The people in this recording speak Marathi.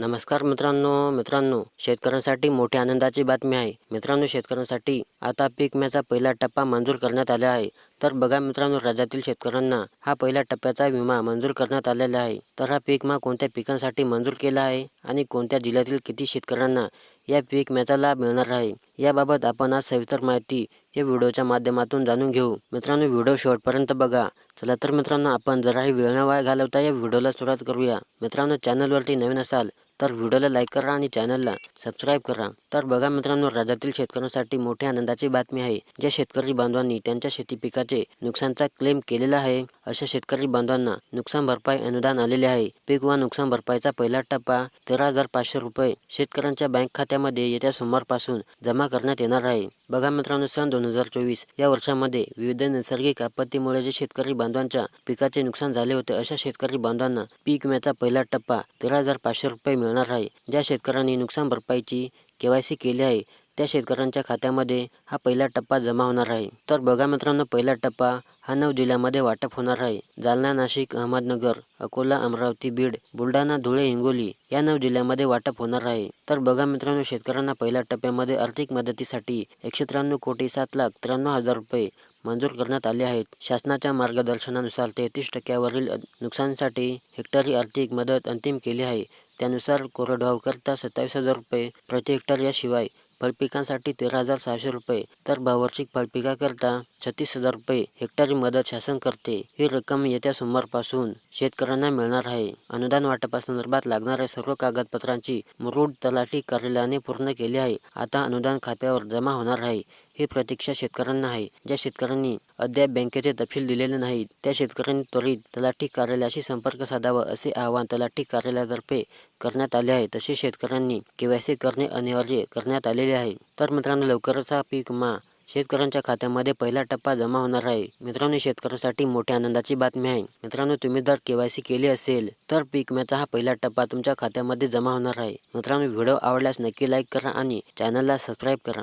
नमस्कार मित्रांनो मित्रांनो शेतकऱ्यांसाठी मोठी आनंदाची बातमी आहे. मित्रांनो शेतकऱ्यांसाठी आता पीक विम्याचा पहिला टप्पा मंजूर करण्यात आला आहे. तर बघा मित्रांनो राज्यातील शेतकऱ्यांना हा पहिल्या टप्प्याचा विमा मंजूर करण्यात आलेला आहे. तर हा पीक विमा कोणत्या पिकांसाठी मंजूर केला आहे आणि कोणत्या जिल्ह्यातील किती शेतकऱ्यांना या पीक विम्याचा लाभ मिळणार आहे? याबाबत आपण आज सविस्तर माहिती या व्हिडिओच्या माध्यमातून जाणून घेऊ. मित्रांनो व्हिडिओ शेवटपर्यंत बघा. चला तर मित्रांनो आपण जराही वेळ न वाया घालवता या व्हिडिओला सुरुवात करूया. मित्रांनो चॅनलवरती नवीन असाल तर व्हिडिओला लाईक करा आणि चॅनलला सबस्क्राईब करा. तर बघा मित्रांनो राज्यातील शेतकऱ्यांसाठी मोठी आनंदाची बातमी आहे. ज्या शेतकरी बांधवांनी त्यांच्या शेती पिकाचे नुकसानचा क्लेम केलेला आहे अशा शेतकरी बांधवांना नुकसान भरपाई अनुदान आलेले आहे. पीक व नुकसान भरपाईचा पहिला टप्पा तेरा हजार पाचशे रुपये शेतकऱ्यांच्या बँक खात्यामध्ये येत्या सोमवारपासून जमा करण्यात येणार आहे. बघा मित्रांनो सन दोन हजार चोवीस या वर्षामध्ये विविध नैसर्गिक आपत्तीमुळे जे शेतकरी बांधवांच्या पिकाचे नुकसान झाले होते अशा शेतकरी बांधवांना पीक विम्याचा पहिला टप्पा तेरा हजार पाचशे रुपये मिळणार आहे. ज्या शेतकऱ्यांनी नुकसान भरपाईची केवायसी केली आहे. त्या शेतकऱ्यांच्या खात्यामध्ये हा पहिला टप्पा जमा होणार आहे. तर बघा मित्रांनो पहिला टप्पा हा नऊ जिल्ह्यामध्ये वाटप होणार आहे. जालना नाशिक अहमदनगर अकोला अमरावती बीड बुलढाणा धुळे हिंगोली या नऊ जिल्ह्यामध्ये वाटप होणार आहे. तर बघा मित्रांनो शेतकऱ्यांना पहिल्या टप्प्यामध्ये आर्थिक मदतीसाठी एकशे त्र्याण्णव कोटी सात लाख त्र्याण्णव हजार रुपये मंजूर करण्यात आले आहेत. शासनाच्या मार्गदर्शनानुसार तेहतीस टक्क्यावरील नुकसानीसाठी हेक्टरी आर्थिक मदत अंतिम केली आहे. त्यानुसार कोरडवाहूकरता सत्तावीस हजार रुपये प्रति हेक्टर याशिवाय फळपिकांसाठी तेरा हजार सहाशे रुपये तर बहुवार्षिक फळपिकाकरता छत्तीस हजार रुपये हेक्टरी मदत शासन करते ही रक्कम येत्या सोमवारपासून शेतकऱ्यांना मिळणार आहे. अनुदान वाटपासंदर्भात लागणाऱ्या सर्व कागदपत्रांची मुरुड तलाठी कार्यालयाने पूर्ण केली आहे. आता अनुदान खात्यावर जमा होणार आहे. ही प्रतीक्षा शेतकऱ्यांना आहे. ज्या शेतकऱ्यांनी अद्याप बँकेचे तपशील दिलेले नाहीत त्या शेतकऱ्यांनी त्वरित तलाठी कार्यालयाशी संपर्क साधावा असे आवाहन तलाठी कार्यालयातर्फे करण्यात आले आहे. तसेच शेतकऱ्यांनी केवायसी करणे अनिवार्य करण्यात आलेले आहे. तर मित्रांनो लवकरच हा पीक विमा शेतकऱ्यांच्या खात्यामध्ये पहिला टप्पा जमा होणार आहे. मित्रांनो शेतकऱ्यांसाठी मोठ्या आनंदाची बातमी आहे. मित्रांनो तुम्ही जर केवायसी केली असेल तर पीक विम्याचा हा पहिला टप्पा तुमच्या खात्यामध्ये जमा होणार आहे. मित्रांनो व्हिडिओ आवडल्यास नक्की लाईक करा आणि चॅनलला सबस्क्राईब करा.